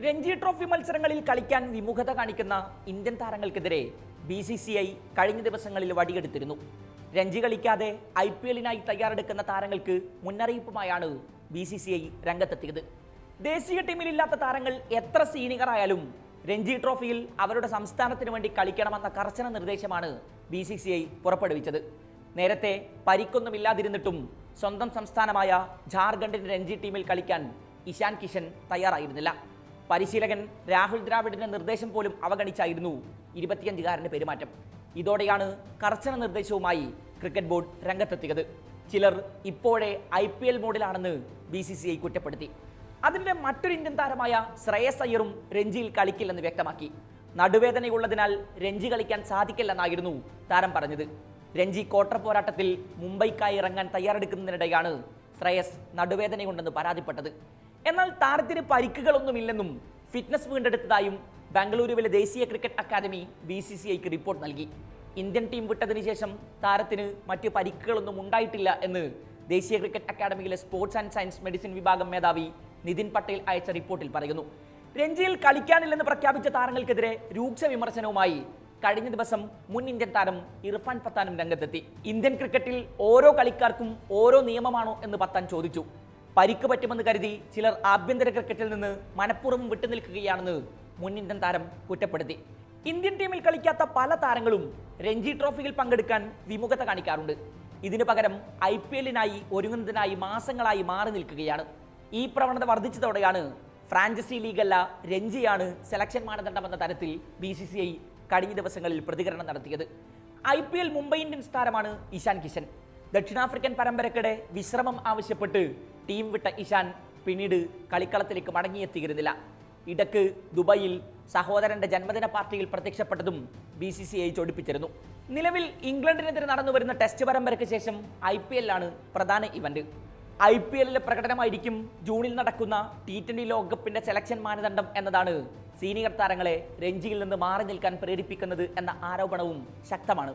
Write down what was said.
Ranji trophy മത്സരങ്ങളിൽ കളിക്കാൻ വിമുഖത കാണിക്കുന്ന ഇന്ത്യൻ താരങ്ങൾക്കെതിരെ ബി സി സി ഐ കഴിഞ്ഞ ദിവസങ്ങളിൽ വടിയെടുത്തിരുന്നു. രഞ്ജി കളിക്കാതെ ഐ പി എല്ലിനായി തയ്യാറെടുക്കുന്ന താരങ്ങൾക്ക് മുന്നറിയിപ്പുമായാണ് ബി സി സി ഐ രംഗത്തെത്തിയത്. ദേശീയ ടീമിലില്ലാത്ത താരങ്ങൾ എത്ര സീനിയറായാലും രഞ്ജി ട്രോഫിയിൽ അവരുടെ സംസ്ഥാനത്തിന് വേണ്ടി കളിക്കണമെന്ന കർശന നിർദ്ദേശമാണ് ബി സി സി ഐ പുറപ്പെടുവിച്ചത്. നേരത്തെ പരിക്കൊന്നുമില്ലാതിരുന്നിട്ടും സ്വന്തം സംസ്ഥാനമായ ജാർഖണ്ഡിന്റെ രഞ്ജി ടീമിൽ കളിക്കാൻ ഇഷാൻ കിഷൻ തയ്യാറായിരുന്നില്ല. പരിശീലകൻ രാഹുൽ ദ്രാവിഡിന്റെ നിർദ്ദേശം പോലും അവഗണിച്ചായിരുന്നു ഇരുപത്തിയഞ്ചുകാരന്റെ പെരുമാറ്റം. ഇതോടെയാണ് കർശന നിർദ്ദേശവുമായി ക്രിക്കറ്റ് ബോർഡ് രംഗത്തെത്തിയത്. ചിലർ ഇപ്പോഴേ ഐ പി എൽ മോഡിലാണെന്ന് ബി സി സി ഐ കുറ്റപ്പെടുത്തി. അതിന്റെ മറ്റൊരു ഇന്ത്യൻ താരമായ ശ്രേയസ് അയ്യറും രഞ്ജിയിൽ കളിക്കില്ലെന്ന് വ്യക്തമാക്കി. നടുവേദനയുള്ളതിനാൽ രഞ്ജി കളിക്കാൻ സാധിക്കില്ലെന്നായിരുന്നു താരം പറഞ്ഞത്. രഞ്ജി ക്വാർട്ടർ പോരാട്ടത്തിൽ മുംബൈക്കായി ഇറങ്ങാൻ തയ്യാറെടുക്കുന്നതിനിടെയാണ് ശ്രേയസ് നടുവേദനയുണ്ടെന്ന് പരാതിപ്പെട്ടത്. എന്നാൽ താരത്തിന് പരിക്കുകളൊന്നുമില്ലെന്നും ഫിറ്റ്നസ് വീണ്ടെടുത്തതായും ബാംഗ്ലൂരുവിലെ ദേശീയ cricket academy B C C ഐക്ക് റിപ്പോർട്ട് നൽകി. ഇന്ത്യൻ ടീം വിട്ടതിന് ശേഷം താരത്തിന് മറ്റ് പരിക്കുകളൊന്നും ഉണ്ടായിട്ടില്ല എന്ന് ദേശീയ ക്രിക്കറ്റ് അക്കാദമിയിലെ സ്പോർട്സ് ആൻഡ് സയൻസ് മെഡിസിൻ വിഭാഗം മേധാവി നിതിൻ പട്ടേൽ അയച്ച റിപ്പോർട്ടിൽ പറയുന്നു. രഞ്ജിയിൽ കളിക്കാനില്ലെന്ന് പ്രഖ്യാപിച്ച താരങ്ങൾക്കെതിരെ രൂക്ഷ വിമർശനവുമായി കഴിഞ്ഞ ദിവസം മുൻ ഇന്ത്യൻ താരം ഇർഫാൻ പത്താനും രംഗത്തെത്തി. ഇന്ത്യൻ ക്രിക്കറ്റിൽ ഓരോ കളിക്കാർക്കും ഓരോ നിയമമാണോ എന്ന് പത്താൻ ചോദിച്ചു. പരിക്ക് പറ്റുമെന്ന് കരുതി ചിലർ ആഭ്യന്തര ക്രിക്കറ്റിൽ നിന്ന് മനഃപൂർവം വിട്ടുനിൽക്കുകയാണെന്ന് മുൻ ഇന്ത്യൻ താരം കുറ്റപ്പെടുത്തി. ഇന്ത്യൻ ടീമിൽ കളിക്കാത്ത പല താരങ്ങളും രഞ്ജി ട്രോഫിയിൽ പങ്കെടുക്കാൻ വിമുഖത കാണിക്കാറുണ്ട്. ഇതിനു പകരം ഐ പി എല്ലിനായി ഒരുങ്ങുന്നതിനായി മാസങ്ങളായി മാറി നിൽക്കുകയാണ്. ഈ പ്രവണത വർദ്ധിച്ചതോടെയാണ് ഫ്രാഞ്ചൈസി ലീഗല്ല രഞ്ജിയാണ് സെലക്ഷൻ മാനദണ്ഡമെന്ന തരത്തിൽ ബി സി സി ഐ കഴിഞ്ഞ ദിവസങ്ങളിൽ പ്രതികരണം നടത്തിയത്. I P L Mumbai Indians താരമാണ് ഇഷാൻ കിഷൻ. ദക്ഷിണാഫ്രിക്കൻ പരമ്പരക്കിടെ വിശ്രമം ആവശ്യപ്പെട്ട് ടീം വിട്ട ഇഷാൻ പിന്നീട് കളിക്കളത്തിലേക്ക് മടങ്ങിയെത്തിയിരുന്നില്ല. ഇടയ്ക്ക് ദുബായിൽ സഹോദരന്റെ ജന്മദിന പാർട്ടിയിൽ പ്രത്യക്ഷപ്പെട്ടതും ബി സി സി ഐ ചൊടിപ്പിച്ചിരുന്നു. നിലവിൽ ഇംഗ്ലണ്ടിനെതിരെ നടന്നു വരുന്ന ടെസ്റ്റ് പരമ്പരയ്ക്ക് ശേഷം ഐ പി എല്ലാണ് പ്രധാന ഇവന്റ് ഐ പി എല്ലിലെ പ്രകടനമായിരിക്കും ജൂണിൽ നടക്കുന്ന ടി ട്വന്റി ലോകകപ്പിന്റെ സെലക്ഷൻ മാനദണ്ഡം എന്നതാണ് സീനിയർ താരങ്ങളെ രഞ്ജിയിൽ നിന്ന് മാറി നിൽക്കാൻ പ്രേരിപ്പിക്കുന്നത് എന്ന ആരോപണവും ശക്തമാണ്.